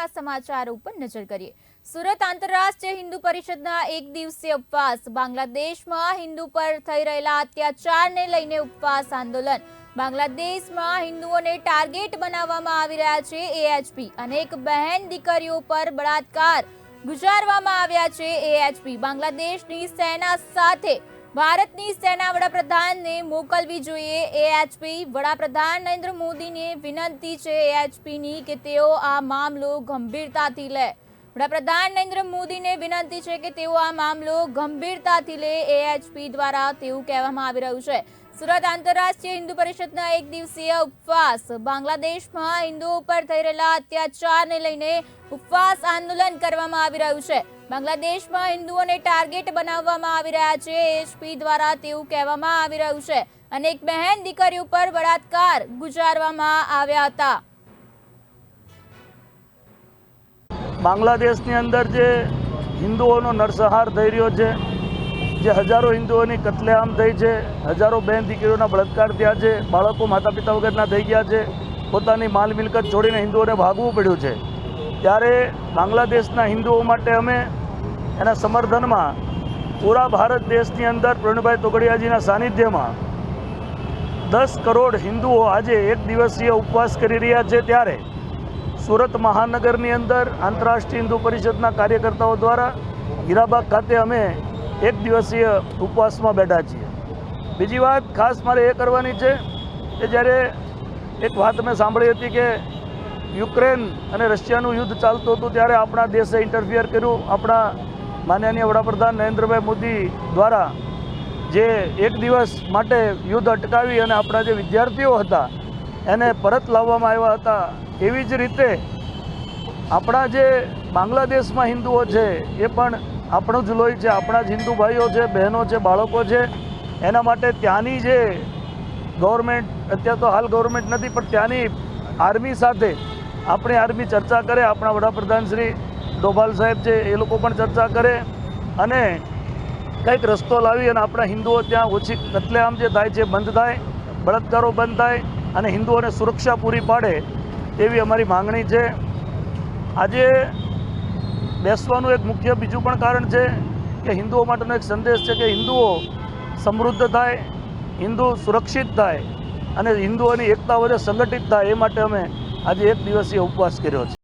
મહત્વના સમાચારો ઉપર નજર કરીએ. સુરત આંતરરાષ્ટ્રીય હિન્દુ પરિષદના એક દિવસીય ઉપવાસ, બાંગ્લાદેશમાં હિન્દુ પર થઈ રહેલા અત્યાચારને લઈને ઉપવાસ આંદોલન. બાંગ્લાદેશમાં હિન્દુઓને ટાર્ગેટ બનાવવામાં આવી રહ્યા છે એએચપી અનેક બહેન દીકરીઓ પર બળાત્કાર ગુજારવામાં આવ્યા છે એએચપી બાંગ્લાદેશની સેના સાથે ભારતની સેના વડાપ્રધાનને મોકલવી જોઈએ. એએચપી વડાપ્રધાન નરેન્દ્ર મોદીને વિનંતી છે એએચપીની કે તેઓ આ મામલો ગંભીરતાથી લે. વડાપ્રધાન નરેન્દ્ર મોદીને વિનંતી છે કે તેઓ આ મામલો ગંભીરતાથી લે એએચપી દ્વારા તેવું કહેવામાં આવી રહ્યું છે. સુરત આંતરરાષ્ટ્રીય હિન્દુ પરિષદના એક દિવસીય ઉપવાસ, બાંગ્લાદેશમાં હિન્દુઓ ઉપર થઈ રહેલા અત્યાચારને લઈને ઉપવાસ આંદોલન કરવામાં આવી રહ્યું છે. બાંગ્લાદેશમાં હિન્દુઓને ટાર્ગેટ બનાવવામાં આવી રહ્યા છે. એચપી દ્વારા તેવું કહેવામાં આવી રહ્યું છે. અને એક બહેન દીકરી ઉપર બળાત્કાર ગુજારવામાં આવ્યા હતા. બાંગ્લાદેશની અંદર જે હિન્દુઓનો નરસંહાર થઈ રહ્યો છે, જે હજારો હિન્દુઓની કતલેઆમ થઈ છે, હજારો બહેન દીકરીઓના બળાત્કાર થયા છે, બાળકો માતા પિતા વગરના થઈ ગયા છે, પોતાની માલ મિલકત છોડીને હિન્દુઓને ભાગવું પડ્યું છે. ત્યારે બાંગ્લાદેશના હિન્દુઓ માટે અમે એના સમર્થનમાં પૂરા ભારત દેશની અંદર પ્રવીણભાઈ તોગડિયાજીના સાનિધ્યમાં દસ કરોડ હિન્દુઓ આજે એક દિવસીય ઉપવાસ કરી રહ્યા છે ત્યારે સુરત મહાનગરની અંદર આંતરરાષ્ટ્રીય હિન્દુ પરિષદના કાર્યકર્તાઓ દ્વારા હીરાબાગ ખાતે અમે એક દિવસીય ઉપવાસમાં બેઠા છીએ. બીજી વાત ખાસ મારે એ કરવાની છે કે જ્યારે એક વાત મેં સાંભળી હતી કે યુક્રેન અને રશિયાનું યુદ્ધ ચાલતું હતું ત્યારે આપણા દેશે ઇન્ટરફિયર કર્યું, આપણા માનનીય વડાપ્રધાન નરેન્દ્રભાઈ મોદી દ્વારા જે એક દિવસ માટે યુદ્ધ અટકાવી અને આપણા જે વિદ્યાર્થીઓ હતા, એને પરત લાવવામાં આવ્યા હતા, એવી જ રીતે આપણા જે બાંગ્લાદેશમાં હિન્દુઓ છે, એ પણ આપણું જ લોહી છે, આપણા જ હિન્દુ ભાઈઓ છે, બહેનો છે, બાળકો છે, એના માટે ત્યાંની જે ગવર્મેન્ટ, અત્યારે તો હાલ ગવર્મેન્ટ નથી, પણ ત્યાંની આર્મી સાથે આપણી આર્મી ચર્ચા કરે, આપણા વડાપ્રધાન શ્રી ડોભાલ સાહેબ છે, એ લોકો પણ ચર્ચા કરે અને કંઈક રસ્તો લાવી અને આપણા હિન્દુઓ ત્યાં ઓછી કતલેઆમ જે થાય છે, બંધ થાય, બળાત્કારો બંધ થાય અને હિન્દુઓને સુરક્ષા પૂરી પાડે એવી અમારી માંગણી છે. આજે બેસવાનું એક મુખ્ય બીજું પણ કારણ છે કે હિન્દુઓ માટેનો એક સંદેશ છે કે હિન્દુઓ સમૃદ્ધ થાય, હિન્દુ સુરક્ષિત થાય અને હિન્દુઓની એકતા વધે સંગઠિત થાય, એ માટે અમે આજે એક દિવસીય ઉપવાસ કર્યો છે.